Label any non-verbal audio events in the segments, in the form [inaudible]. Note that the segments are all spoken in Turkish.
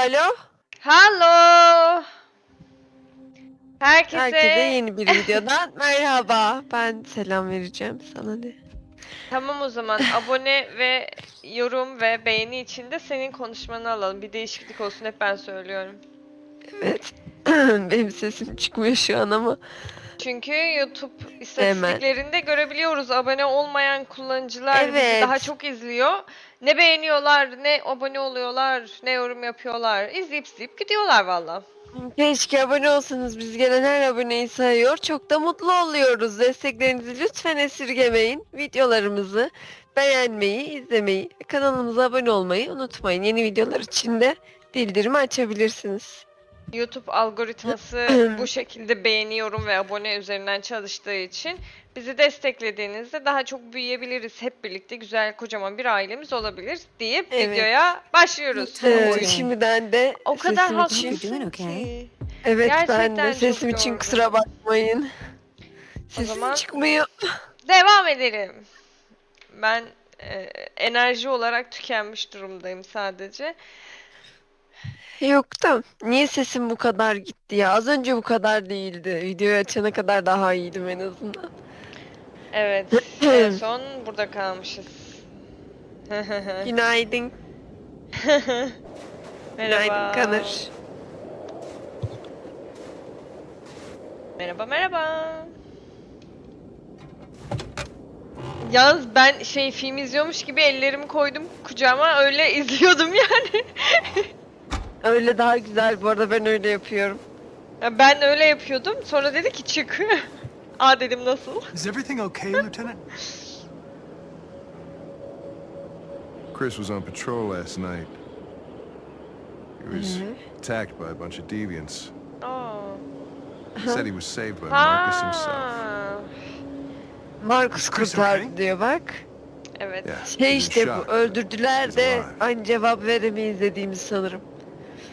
alo. Hello. Herkese, Herkese yeni bir videodan [laughs] merhaba. Ben selam vereceğim sana ne? tamam o zaman [laughs] abone ve yorum ve beğeni için de senin konuşmanı alalım. Bir değişiklik olsun hep ben söylüyorum. Evet. [clears throat] Benim sesim çıkmıyor şu an ama. Çünkü YouTube istatistiklerinde görebiliyoruz abone olmayan kullanıcılar bizi Evet. daha çok izliyor. Ne beğeniyorlar, ne abone oluyorlar, ne yorum yapıyorlar. İzleyip izleyip gidiyorlar valla. Keşke abone olsanız. Biz gelen her aboneyi sayıyor. Çok da mutlu oluyoruz. Desteklerinizi lütfen esirgemeyin. Videolarımızı beğenmeyi, izlemeyi, kanalımıza abone olmayı unutmayın. Yeni videolar için de bildirimi açabilirsiniz. YouTube algoritması bu şekilde beğeni, yorum ve abone üzerinden çalıştığı için bizi desteklediğinizde daha çok büyüyebiliriz. Hep birlikte güzel kocaman bir ailemiz olabilir deyip Evet. videoya başlıyoruz. Ee, Oyun. şimdiden de o kadar sesim için... haklısın ki. Evet ben Gerçekten de çok sesim için yorgun. kusura bakmayın. Sesim zaman- çıkmıyor. Devam edelim. Ben e, enerji olarak tükenmiş durumdayım sadece. Yok da niye sesim bu kadar gitti ya? Az önce bu kadar değildi. Videoyu açana kadar daha iyiydim en azından. Evet, [clears throat] en son burada kalmışız. [laughs] Günaydın. [laughs] Günaydın Merhaba. Kanır. Merhaba merhaba. Yalnız ben şey film izliyormuş gibi ellerimi koydum kucağıma öyle [laughs] izliyordum yani. Öyle daha güzel bu arada ben öyle yapıyorum. Ya ben öyle yapıyordum. Sonra dedi ki çık. [laughs] Aa dedim nasıl? Is everything okay, Lieutenant? Chris was on patrol last night. He was Mhm. attacked by a bunch of deviants. Aa. He said he was saved by Marcus himself. Ha. Markus Chris kurtardı diyor bak. Evet. Yeah, Şey işte bu öldürdüler He's de alive. aynı cevap veremeyiz dediğimiz sanırım.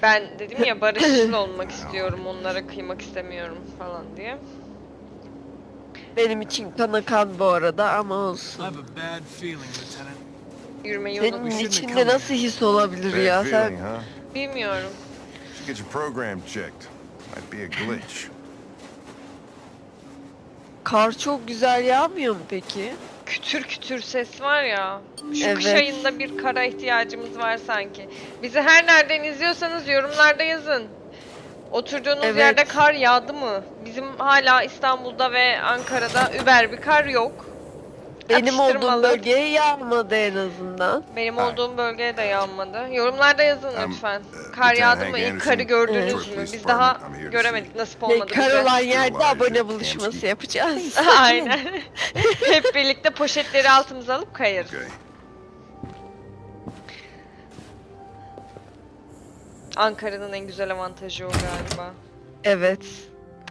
Ben dedim ya barışçıl [laughs] olmak istiyorum. Onlara kıymak istemiyorum falan diye. Benim için kana kan bu arada ama I olsun. have a bad feeling, Lieutenant. Yürümeyi Senin have içinde nasıl his olabilir Bad ya? feeling, Sen huh? Bilmiyorum. Should get your program checked. Might be a glitch. kar çok güzel yağmıyor mu peki? Kütür kütür ses var ya. Şu kış Evet. ayında bir kara ihtiyacımız var sanki. Bizi her nereden izliyorsanız yorumlarda yazın. Oturduğunuz Evet. yerde kar yağdı mı? Bizim hala İstanbul'da ve Ankara'da über bir kar yok. Benim olduğum Atıştırmalı. bölgeye yağmadı en azından. Benim olduğum bölgeye de yağmadı. Yorumlarda yazın lütfen. uh, Kar Lieutenant yağdı Hank mı? İlk Anderson, karı gördünüz Detroit mü? Police Biz daha Department. I'm here to göremedik. Nasip Ne olmadı kar bize. olan yerde abone buluşması yapacağız. [laughs] Aynen. [laughs] Hep birlikte poşetleri altımıza alıp kayarız. Okay. Ankara'nın en güzel avantajı o galiba. evet.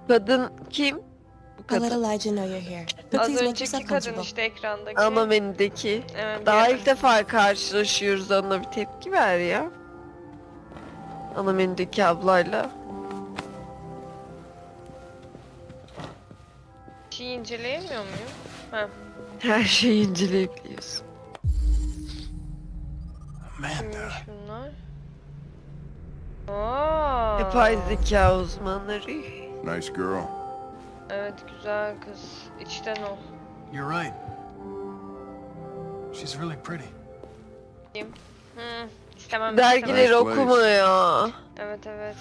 Kadın kim? Bu kadın. Elijah know you're here. But Az please make önceki yourself kadın comfortable. işte ekrandaki. Ana menüdeki. Evet, Daha bir- ilk defa karşılaşıyoruz onunla bir tepki ver ya. Ana menüdeki ablayla. Şey inceleyemiyor muyum? Ha, Her şeyi inceleyebiliyorsun. Amanda. kimmiş bunlar? Aa, Yapay zeka uzmanları. Nice girl. Evet güzel kız. İçten ol. You're right. She's really pretty. Hı, istemem. Dergileri place. ya. Evet evet.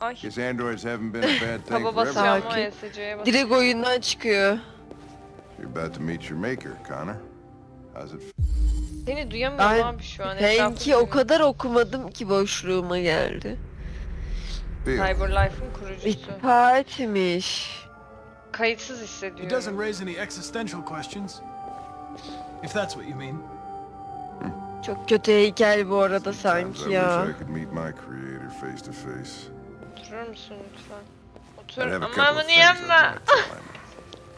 Ay. Guess androids haven't been a bad thing forever. basıyor ama. ESC'ye. Direkt oyundan çıkıyor. You're about to meet your maker, Connor. How's it Seni duyamıyorum Ben abi şu an. Benki etrafı o kadar okumadım ki boşluğuma geldi. Feel? Cyberlife'ın kurucusu. İhta etmiş. Kayıtsız hissediyorum. doesn't raise any existential questions. If that's what you mean. Çok kötü heykel bu arada Sometimes sanki I ya. wish I could meet my creator face to face. Oturur musun lütfen? Otur have a ama couple of bunu things I'd yenme. like to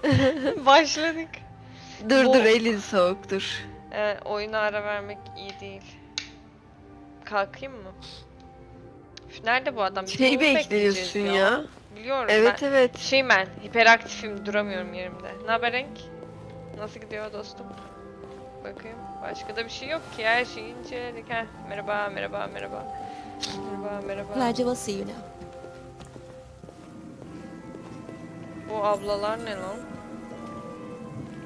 tell him. [laughs] Başladık. Dur Bu- dur elin soğuk dur. Ee, oyuna ara vermek iyi değil. Kalkayım mı? Üf, nerede bu adam? Biz Şey bekleyeceğiz bekliyorsun ya. Biliyorum Evet ben. evet. Şey ben, hiperaktifim, duramıyorum yerimde. Ne haber Renk? Nasıl gidiyor dostum? Bakayım. Başka da bir şey yok ki. Her şeyi inceledik. Heh, merhaba, merhaba, merhaba. Merhaba merhaba. Glad you will see you now. Bu ablalar ne lan?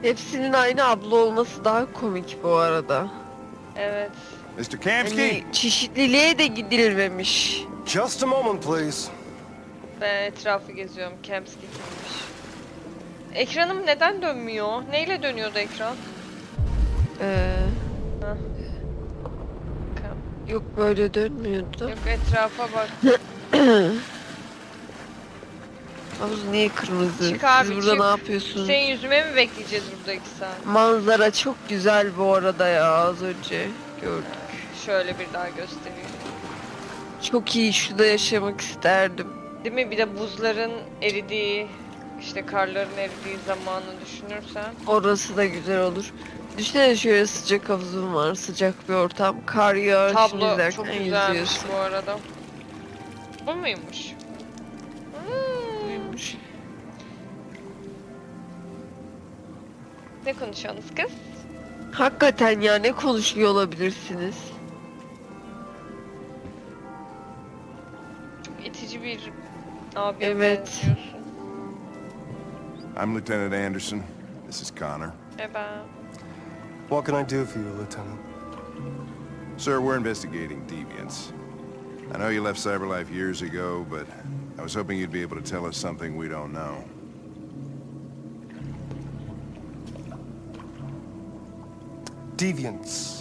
Hepsinin aynı abla olması daha komik bu arada. Evet. Mr. Kamsky? Hani çeşitliliğe de gidilmemiş. Just a moment, please. Ben etrafı geziyorum. Kemski kimmiş? Ekranım neden dönmüyor? Neyle dönüyordu ekran? Ee, Hah. yok böyle dönmüyordu. Yok etrafa bak. [clears throat] Havuz niye kırmızı? Çık abi, Siz burada çık. ne yapıyorsunuz? Senin yüzüme mi bekleyeceğiz burada iki saat? Manzara çok güzel bu arada ya az önce gördük. Şöyle bir daha göstereyim. Çok iyi şurada yaşamak isterdim. Değil mi? Bir de buzların eridiği, işte karların eridiği zamanı düşünürsen. Orası da güzel olur. Düşünsene şöyle sıcak havuzun var, sıcak bir ortam. Kar yağışını Tablo çok güzelmiş yüzüyorsun. bu arada. Bu muymuş? Hmm. Buymuş. Ne konuşuyorsunuz kız? Hakikaten ya ne konuşuyor olabilirsiniz? Çok itici bir abiye Evet. I'm Lieutenant Anderson. This is Connor. E ben. What can I do for you, Lieutenant? Sir, we're investigating deviants. I know you left CyberLife years ago, but I was hoping you'd be able to tell us something we don't know. Deviants.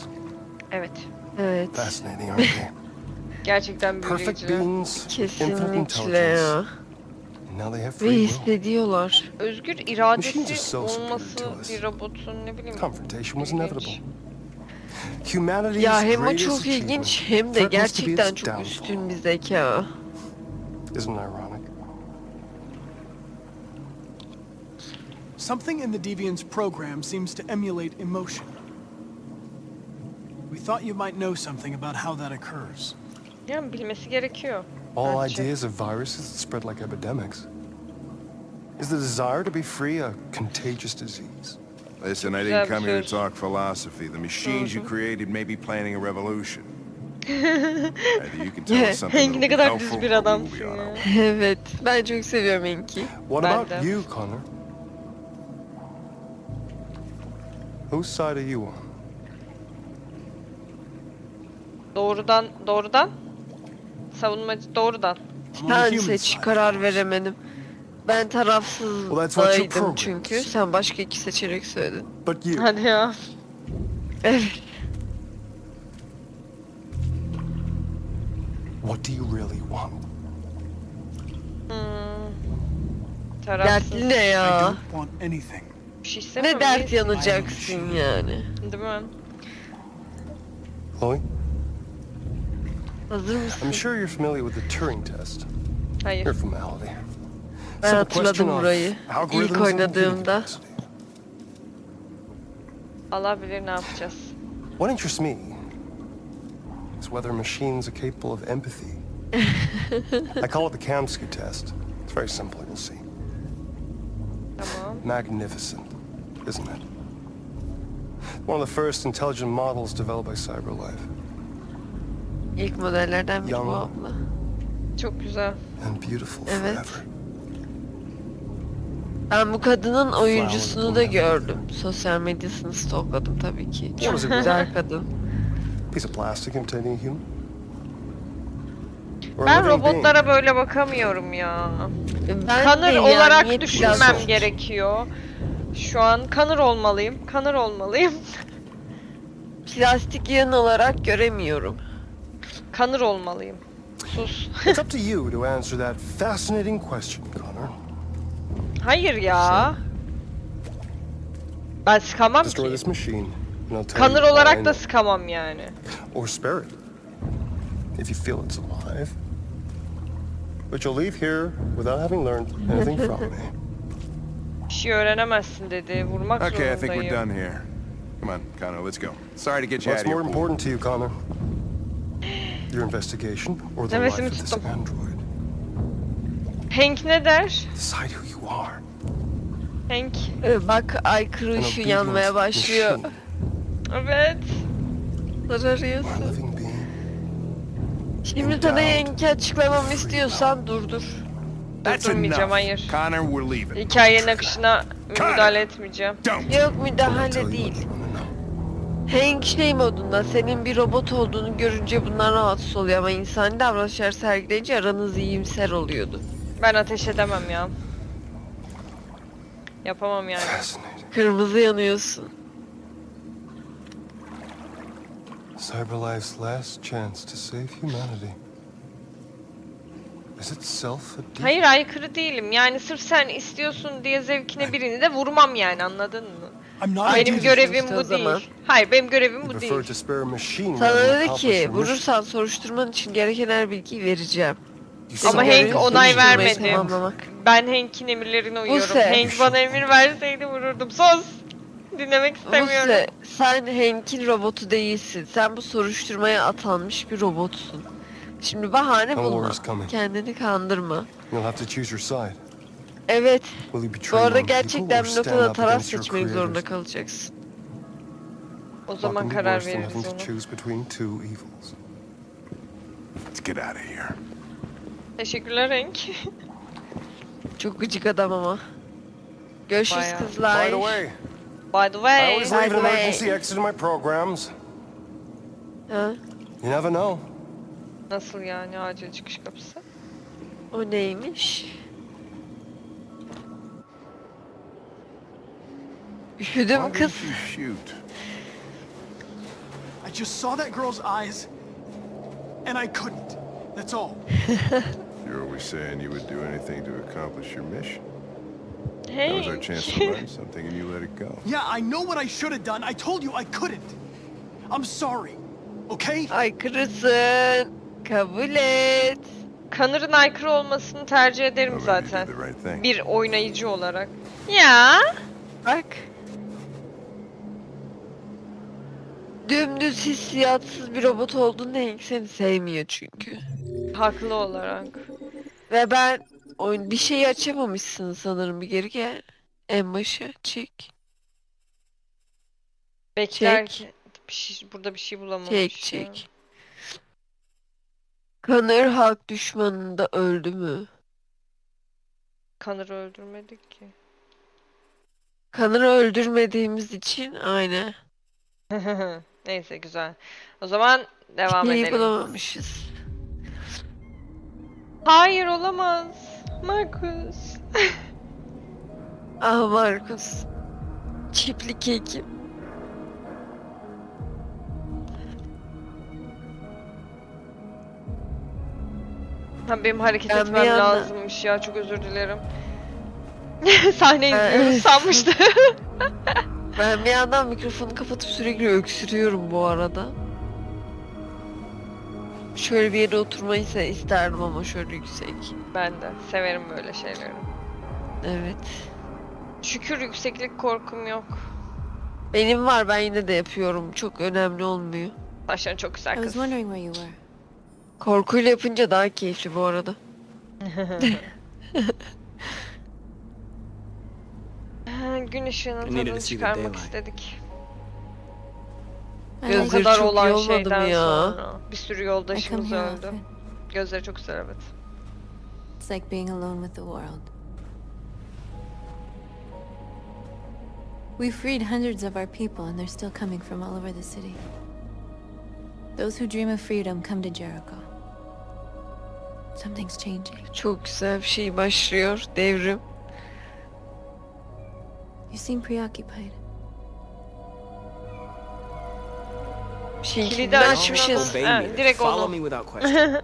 Evet. Evet. Fascinating, aren't they? [laughs] Gerçekten Perfect büyüleyici. beings, infinite Kesinlikle intelligence. ya. And now they have Ve free will. hissediyorlar. Özgür Machines are iradesi so superior olması to us. bir robotun ne bileyim. Confrontation was ilginç. inevitable. Humanity's Ya hem o greatest çok achievement ilginç hem de threatens to be gerçekten its çok downfall. üstün bir zeka. Isn't it ironic? Something in the Deviant's program seems to emulate emotion. We thought you might know something about how that occurs. Yani bilmesi gerekiyor. All Bence. ideas of viruses spread like epidemics. Is the desire to be free a contagious disease? Listen, I didn't come here to talk philosophy. The machines you created may be planning a revolution. [laughs] Either you can tell us something ne be kadar helpful, düz bir or we adamsın will be on ya. our [laughs] way. Evet. Ben çok seviyorum Enki. What Ben about de. you, Connor? Whose side are you on? Doğrudan, doğrudan. Savunmacı doğrudan. Human seç karar veremedim. Ben tarafsızdaydım çünkü. Sen başka iki seçenek söyledin. Hadi ya. Evet. What do you really want? Hmm. Tarafsız. Dertli ne ya? Bir şey. Ne dert yanacaksın yani? Değil mi? Chloe, Hazır I'm sure you're familiar with the Turing test. Hayır. Your formality. Ben hatırladım burayı. İlk oynadığımda. Allah bilir ne yapacağız. What interests me is whether machines are capable of empathy. [laughs] I call it the Kamsky test. It's very simple, you'll see. Tamam. Magnificent, isn't it? One of the first intelligent models developed by CyberLife. İlk modellerden biri bu abla. Çok güzel. And beautiful Evet. forever. Ben bu kadının oyuncusunu da gördüm. Sosyal medyasını stalkladım tabii ki. Çok güzel kadın. Piece of plastic imitating a human? Or a Ben living being? robotlara böyle bakamıyorum ya. Ben Kanır de yani olarak niye düşünmem plastik? gerekiyor. Şu an kanır olmalıyım. Kanır olmalıyım. Plastik yığın olarak göremiyorum. Kanır olmalıyım. Sus. It's up to you to answer that fascinating question, Connor. Hayır ya. Ben sıkamam Destroy ki. this machine, and I'll tell Kanır you all I olarak da know. sıkamam yani. Or spare it, if you feel it's alive. But you'll leave here without having learned anything from me. [laughs] Bir şey öğrenemezsin dedi. Vurmak Okay, I think zorundayım. we're done here. Come on, Connor, let's go. Sorry to get you out What's of more important to you, Connor? Your investigation or the life of this android? Hank ne der? Decide who you are. Hank. Ee, Bak aykırı ışığı yanmaya başlıyor. Evet. being. Şimdi sana yenki açıklamamı istiyorsan durdur. Durdurmayacağım, hayır. Connor, we're leaving. Hikayenin akışına müdahale etmeyeceğim. Yok müdahale değil. Hank şey modunda senin bir robot olduğunu görünce bundan rahatsız oluyor ama insani davranışlar sergileyince aranız iyimser oluyordu. Ben ateş edemem ya. Yapamam yani. Fascinating. Kırmızı yanıyorsun. Cyberlife's last chance to save humanity. Is it self Hayır aykırı değilim. Yani sırf sen istiyorsun diye zevkine birini de vurmam yani anladın mı? Benim görevim bu değil. Hayır benim görevim bu değil. Sana dedi ki vurursan soruşturman için gereken her bilgiyi vereceğim. Ama Hank onay vermedi. Ben Hank'in emirlerine uyuyorum. Buse. Hank bana emir verseydi vururdum. Sus! Dinlemek istemiyorum. Buse, sen Hank'in robotu değilsin. Sen bu soruşturmaya atanmış bir robotsun. Şimdi bahane bulma. Kendini kandırma. You'll have to choose your side. Evet, bu arada gerçekten bir noktada taraf seçmek zorunda kalacaksın. O zaman karar veririz? Let's get out of here. Teşekkürler Hank. Çok gıcık adam ama. Görüşürüz Bayağı. kızlar. By the way, By the I way. always leave an By the way. emergency exit in my programs. Ha? You never know. Nasıl yani acil çıkış kapısı? O neymiş? Üşüdüm kız. shoot? I just saw that girl's eyes, and I couldn't. That's all. [laughs] You're always saying you would do anything to accomplish your mission. That was our chance to [laughs] learn something, and you let it go. Yeah, I know what I should have done. I told you I couldn't. I'm sorry. Okay? Aykırısın. Kabul et. Connor'ın aykırı olmasını tercih ederim zaten. did the right thing. Bir oynayıcı olarak. Ya. Bak. Dümdüz hissiyatsız bir robot olduğunda Hank seni sevmiyor çünkü. Haklı olarak. Ve ben oyun bir şeyi açamamışsın sanırım bir geri gel. En başa çek. Beklerken bir şey, burada bir şey bulamamış. Çek ya. çek. Connor halk düşmanında öldü mü? Connor'ı öldürmedik ki. Connor'ı öldürmediğimiz için aynı. [laughs] Neyse güzel. O zaman devam Şeyi edelim. bulamamışız. Hayır olamaz. Marcus. [laughs] Ah Markus. Çiftlik hekim. Ha, benim hareket Ben etmem anda- lazımmış ya. Çok özür dilerim. [laughs] Sahne izliyoruz evet. [laughs] Ben bir yandan mikrofonu kapatıp sürekli öksürüyorum bu arada. Şöyle bir yere oturmayı ise isterdim ama şöyle yüksek. ben de severim böyle şeyleri. Evet. Şükür yükseklik korkum yok. Benim var ben yine de yapıyorum. Çok önemli olmuyor. Saçların çok I güzel was kız. wondering where you were. Korkuyla yapınca daha keyifli bu arada. [laughs] Gün ışığının tadını çıkarmak istedik. O like, kadar olan şeyden ya? sonra. Bir sürü yoldaşımız öldü. Gözleri çok güzel evet. It's like being alone with the world. We freed hundreds of our people, and they're still coming from all over the city. Those who dream of freedom come to Jericho. Something's changing. Çok güzel bir şey başlıyor. Devrim. You seem preoccupied. Şey Kilidi açmışız. Direkt Follow onu. me without question. [laughs]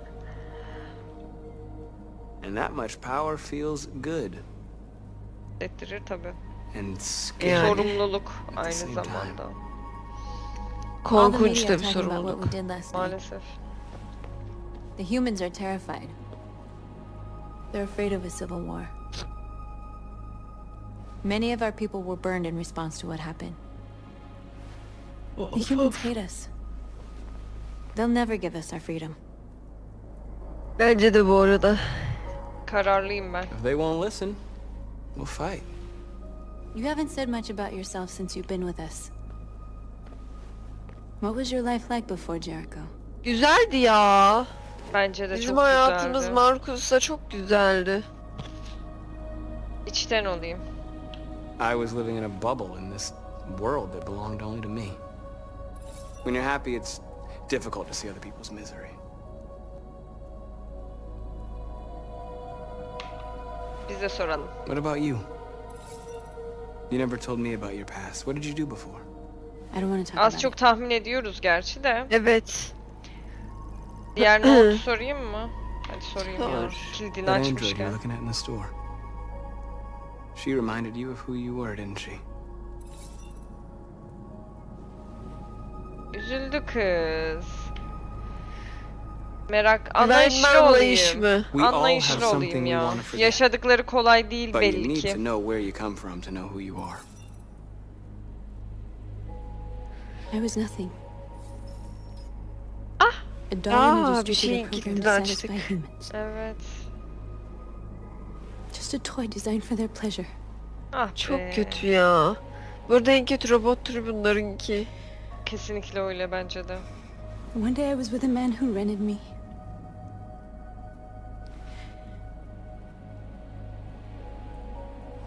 and that much power feels good Ettirir tabii. and scary. Yani. Sorumluluk aynı zamanda. All the Korkunç media da bir talking about what sorumluluk. we did last night. Maalesef. The humans are terrified. They're afraid of a civil war. Many of our people were burned in response to what happened. The humans hate us. They'll never give us our freedom. Bence de bu arada. Kararlıyım ben. If they won't listen, we'll fight. You haven't said much about yourself since you've been with us. What was your life like before Jericho? Güzeldi ya. Bence de Bizim çok hayatımız güzeldi. Markus'ta çok güzeldi. İçten olayım. I was living in a bubble in this world that belonged only to me. When you're happy, it's difficult to see other people's misery. Biz de soralım. What about you? You never told me about your past. What did you do before? I don't want to talk Az about çok it. tahmin ediyoruz gerçi de. Evet. Diğer ne oldu [laughs] sorayım mı? Hadi sorayım ya. Sor. Kilidini That android you're açmışken. looking at in the store. She reminded you of who you were, didn't she? Üzüldü kız. Merak, anlayışlı anlayış olayım. mı? We all have Anlayışlı something olayım we ya. want to forget. Yaşadıkları kolay değil But you belli need to ki. know where you come from to know who you are. I was nothing. Ah! A doll in a Aa, bir şeyin program humans. Evet. A toy designed for their pleasure. Ah Çok be. kötü ya. Burada en kötü robot türü bunlarınki. Kesinlikle öyle bence de. One day I was with a man who rented me.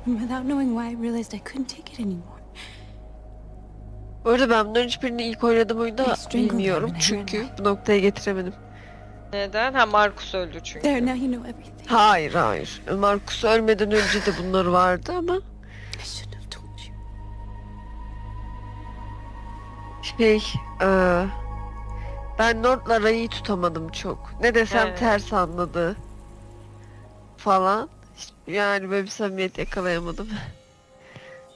And without knowing why, I realized I couldn't take it anymore. Bu arada ben bunların hiçbirini ilk oynadığım oyunda bilmiyorum. Çünkü bu noktaya getiremedim. Neden? Ha Markus öldü çünkü. There, now you know everything. Hayır hayır. Markus ölmeden önce de bunlar vardı ama I shouldn't have told you. şey eee, ben Nord'la Ray'ı tutamadım çok. Ne desem He. ters anladı falan. Yani böyle bir samimiyet yakalayamadım.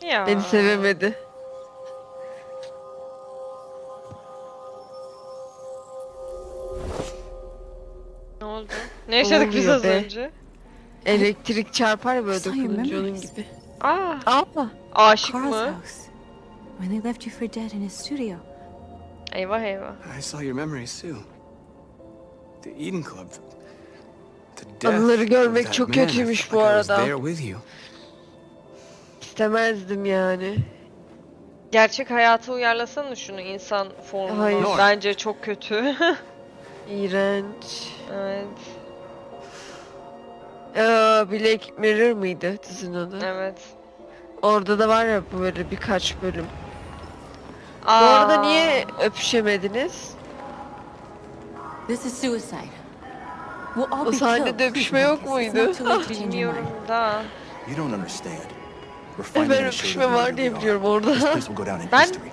Ya. Beni sevemedi. Ne yaşadık biz oluyor az be? önce? Elektrik çarpar ya böyle Saw your dokununca onun memories. gibi. Aa, Ama aşık Carl's mı? house. When they left you for dead in his studio. Eyvah eyvah. I saw your memories too. The Eden Club. The death Anıları of görmek that çok man, I kötüymüş felt bu like I was arada. there with you. istemezdim yani. Gerçek hayata uyarlasana şunu insan formuna. Hayır. Bence çok kötü. [laughs] İğrenç. evet. Ee, Black Mirror mıydı dizinin adı? Evet. Orada da var ya böyle birkaç bölüm. Bu Aa, arada niye öpüşemediniz? This is suicide. We'll all O be sahnede killed. öpüşme yok it's muydu? not too late to change your Bilmiyorum mind. da. You don't understand. We're finally Ben gonna show öpüşme them who var diye are. biliyorum This orada. place will go down in Ben- history.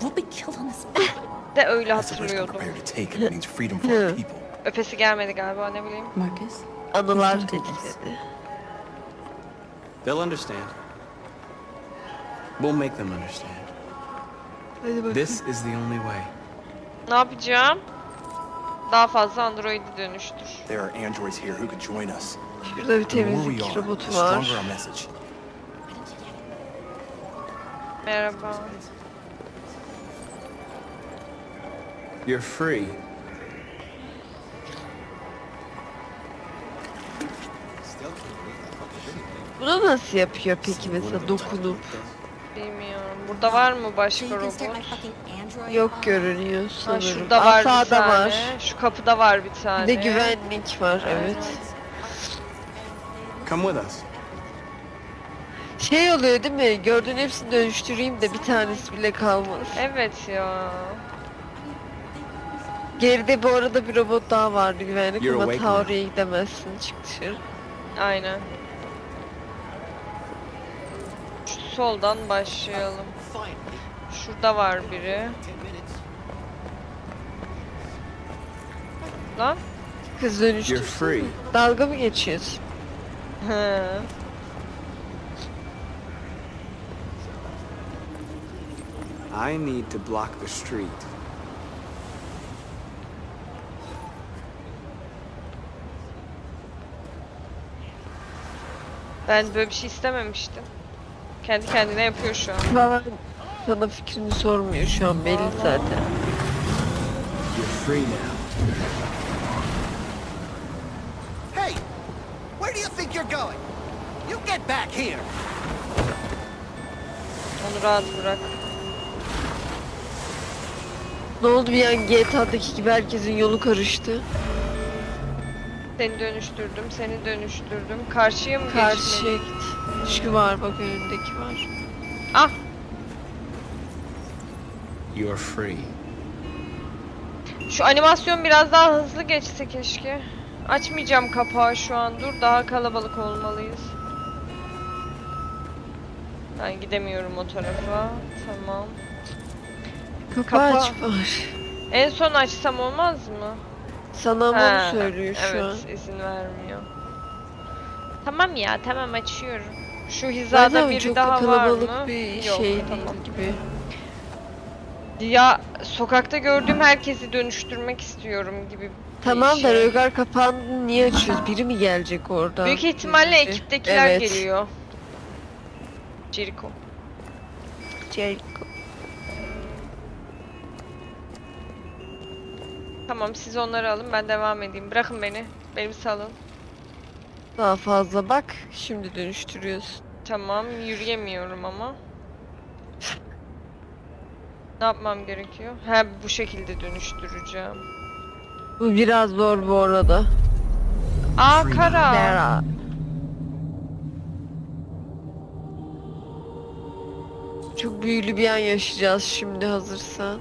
We'll be killed on the spot. De öyle That's the risk we're hatırlıyordum. prepared to take, and it means freedom for our people. Öpesi gelmedi galiba ne bileyim. Marcus, Anılar etkiledi. They'll understand. We'll make them understand. Hadi. This is the only way. Ne yapacağım? Daha fazla android'i dönüştür. There are androids here who could join us. Şurada bir The more we temizlik are, robotu stronger var. our message. Merhaba. You're free. Bunu nasıl yapıyor peki mesela dokunup? Bilmiyorum. Burada var mı başka robot? Yok görünüyor Ha, sanırım. şurada Aa, var bir tane. var. Şu kapıda var bir tane. Bir de güvenlik var evet. Come with us. Şey oluyor değil mi? Gördüğün hepsini dönüştüreyim de bir tanesi bile kalmaz. Evet ya. Geride bu arada bir robot daha vardı güvenlik You're ama ta oraya gidemezsin çık dışarı. Aynen. Şu soldan başlayalım. Şurada var biri. Lan. Kız dönüştü. Dalga mı geçiyorsun? Hı. I need to block the street. Ben böyle bir şey istememiştim. Kendi kendine yapıyor şu an. Falan sana fikrini sormuyor şu an belli zaten. You're free now. Hey! Where do you think you're going? You get back here! Onu rahat bırak. Ne oldu bir an GTA'daki gibi herkesin yolu karıştı. Seni dönüştürdüm, seni dönüştürdüm. Karşıya mı Karşıya geçmeliyim? git. Şu var bak önündeki var. Ah! You're free. Şu animasyon biraz daha hızlı geçse keşke. Açmayacağım kapağı şu an. Dur daha kalabalık olmalıyız. Ben gidemiyorum o tarafa. Tamam. Kapı Kapa- aç var. En son açsam olmaz mı? Sana onu söylüyor şu evet, an. izin vermiyor. Tamam ya, tamam açıyorum. Şu hizada Zaten biri çok da daha var kalabalık mı? bir Yok, şey tamam. değil gibi. Ya sokakta gördüğüm herkesi dönüştürmek istiyorum gibi. Tamam da şey. rögar kapağını niye açıyoruz? Biri mi gelecek orada? Büyük ihtimalle ekiptekiler evet. geliyor. Jericho. Jericho. Tamam siz onları alın ben devam edeyim. Bırakın beni. Beni salın. Daha fazla bak. Şimdi dönüştürüyorsun. Tamam yürüyemiyorum ama. Ne yapmam gerekiyor? Ha bu şekilde dönüştüreceğim. Bu biraz zor bu arada. Aa kara. Zera. Çok büyülü bir an yaşayacağız şimdi hazırsan.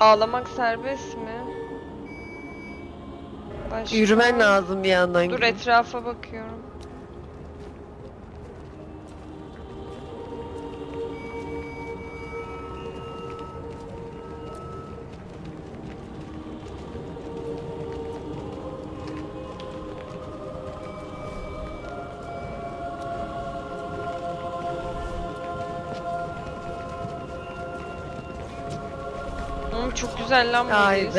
Ağlamak serbest mi? Başka? Yürümen lazım bir yandan. Dur gibi. etrafa bakıyorum. Çok güzel lan bu Ay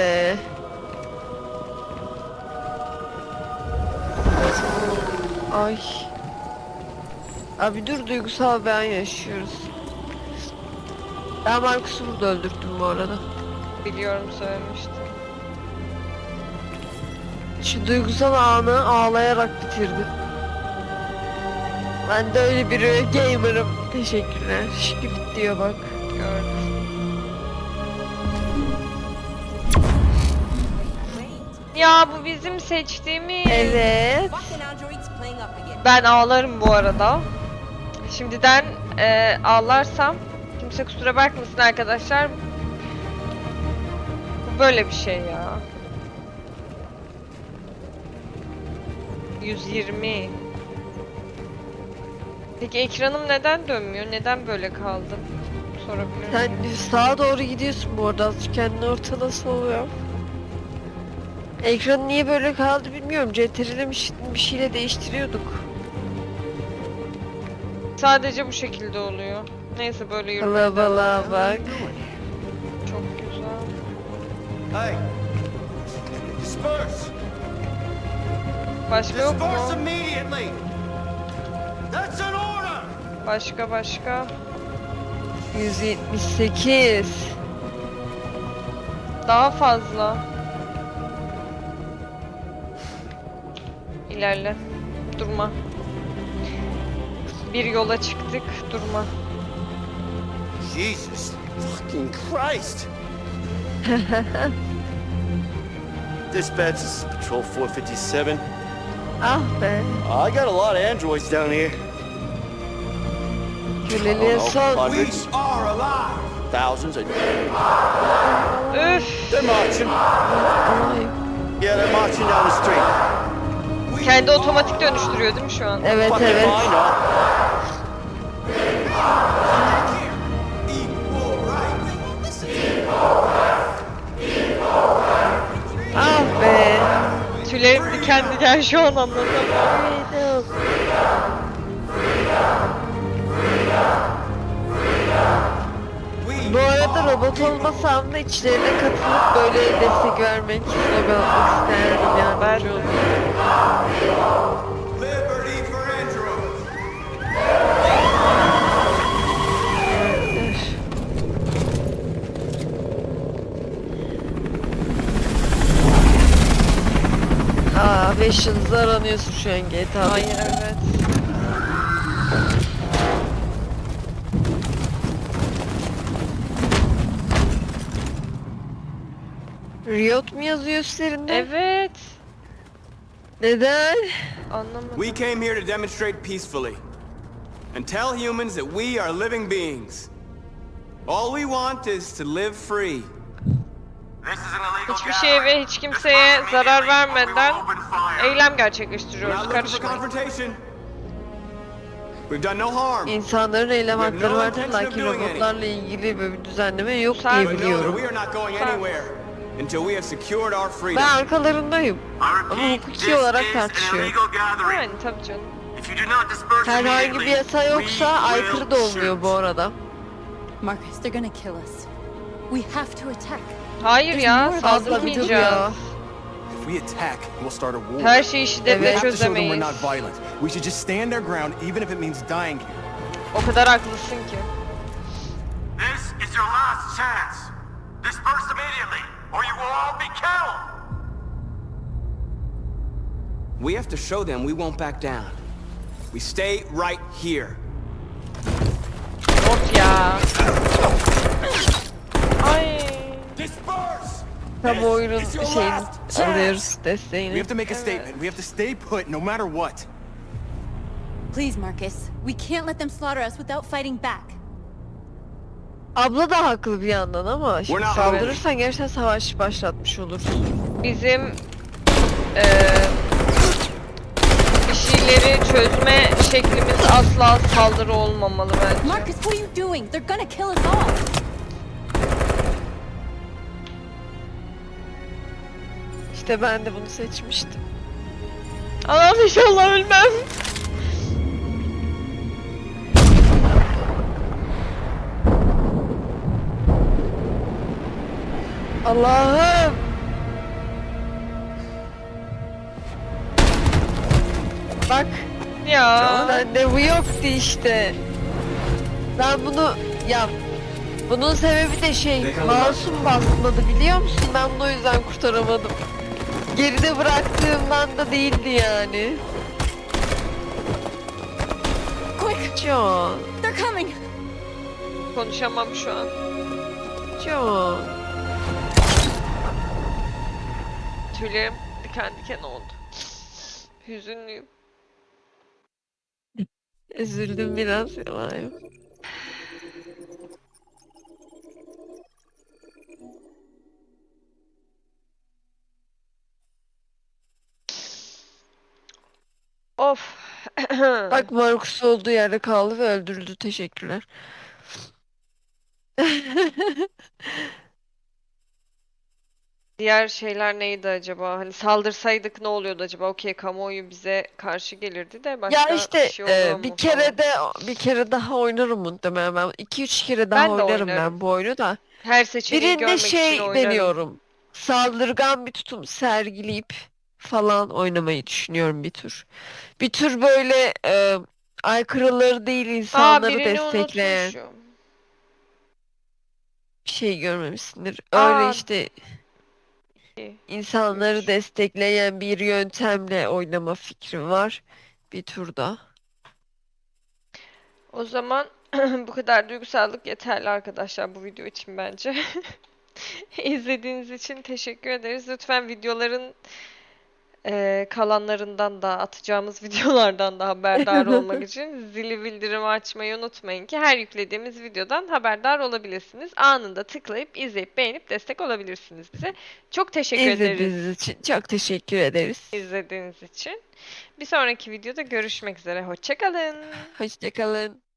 Ay. Abi dur duygusal an yaşıyoruz. Ben Markus'u burada öldürttüm bu arada. Biliyorum söylemiştim. Şu duygusal anı ağlayarak bitirdim. Ben de öyle bir gamer'ım. Teşekkürler. Şükür diyor bak. Gördüm. Ya bu bizim seçtiğimiz. Evet. Ben ağlarım bu arada. Şimdiden e, ağlarsam kimse kusura bakmasın arkadaşlar. Bu böyle bir şey ya. 120. Peki ekranım neden dönmüyor? Neden böyle kaldım? Sorabilir Sen miyim? sağa doğru gidiyorsun bu arada. Azıcık kendini ortalasın oluyor. Ekran niye böyle kaldı bilmiyorum. CTRL'e şey- bir şeyle değiştiriyorduk. Sadece bu şekilde oluyor. Neyse böyle devam Kalabalığa bak. Çok güzel. Hey. Disperse. Başka yok mu? immediately. That's an order. Başka başka. 178. Daha fazla. İlerle. Durma. Bir yola çıktık. Durma. Jesus fucking Christ. [laughs] Dispatch, is Patrol 457. Ah be. I got a lot of androids down here. No, We hundreds, are alive. thousands, and Üf. they're marching. Ay. Yeah, they're marching down the street. Kendi otomatik dönüştürüyor değil mi şu an? Evet evet. Diken şu an. We Bu arada robot olmasam da içlerine katılıp böyle destek vermek, slogan atmak isterdim yani. Ben de. Aa 5 yıldız aranıyorsun şu an GTA'da. Ay evet. Riot mu yazıyor üstlerinde? Evet. Neden? Anlamadım. We came here to demonstrate peacefully and tell humans that we are living beings. All we want is to live free. Hiçbir şeye ve hiç kimseye zarar vermeden eylem gerçekleştiriyoruz. Karışmayın. confrontation. We've done no harm. İnsanların eylem hakları vardır lakin robotlarla ilgili böyle bir düzenleme yok Sen- diye biliyorum. we are not going anywhere until we have secured our freedom. Ben arkalarındayım. Ama hukuki olarak tartışıyorum. Yani tabii canım. Herhangi bir yasa yoksa aykırı da olmuyor bu arada. Marcus, they're gonna kill us. We have to attack. Hayır ya saldırmayacağız. ya. If we attack, we'll start a war. Her şeyi şiddetle Evet. have to show them we're çözemeyiz. not violent. We should just stand our ground, even if it means dying here. O kadar haklısın ki. This is your last chance. Disperse immediately, or you will all be killed. We have to show them we won't back down. We stay right here. Of ya. It's your şeyini alıyoruz We desteğini. have to make a statement. We have to stay put no matter what. Please, Marcus. We can't let them slaughter us without fighting back. Abla da haklı bir yandan ama şimdi not saldırırsan gerçekten savaş başlatmış olursun. Bizim eee bir şeyleri çözme şeklimiz asla saldırı olmamalı bence. Marcus, what are you doing? They're gonna kill us all. İşte ben de bunu seçmiştim. Allah'ım inşallah ölmem. Allah'ım! Bak Ya. bende bu yoktu işte. Ben bunu ya bunun sebebi de şey masum basmadı biliyor musun? Ben bunu o yüzden kurtaramadım. Geride bıraktığımdan da değildi yani. Quick, John, they're coming. Konuşamam şu an. John. Tüylerim diken diken oldu. Hüzünlüyüm. Üzüldüm biraz yalan. Of. [clears throat] Bak Marcus olduğu yerde kaldı ve öldürüldü. Teşekkürler. [laughs] Diğer şeyler neydi acaba? Hani saldırsaydık ne oluyordu acaba? Okey kamuoyu bize karşı gelirdi de başka Ya işte bir şey e, oluyor bir mu kere falan. de bir kere daha oynarım muhtemelen ben. 2-3 kere daha Ben de oynarım oynarım. ben bu oyunu da. Her seçeneği Birinde görmek şey için oynarım. deniyorum. Saldırgan bir tutum sergileyip falan oynamayı düşünüyorum bir tür. Bir tür böyle e, aykırıları değil Aa insanları birini destekleyen unutmuşum. bir şey görmemişsindir. Öyle Aa. işte İyi. insanları destekleyen bir yöntemle oynama fikri var bir turda. O zaman [clears throat] bu kadar duygusallık yeterli arkadaşlar bu video için bence. [laughs] İzlediğiniz için teşekkür ederiz. Lütfen videoların eee, kalanlarından da atacağımız [laughs] videolardan da haberdar olmak [laughs] için zili bildirimi açmayı unutmayın ki her yüklediğimiz videodan haberdar olabilirsiniz. Anında tıklayıp izleyip beğenip destek olabilirsiniz bize. Çok teşekkür ederiz İzlediğiniz için çok teşekkür ederiz. izlediğiniz için. Bir sonraki videoda görüşmek üzere. Hoşçakalın. Hoşçakalın.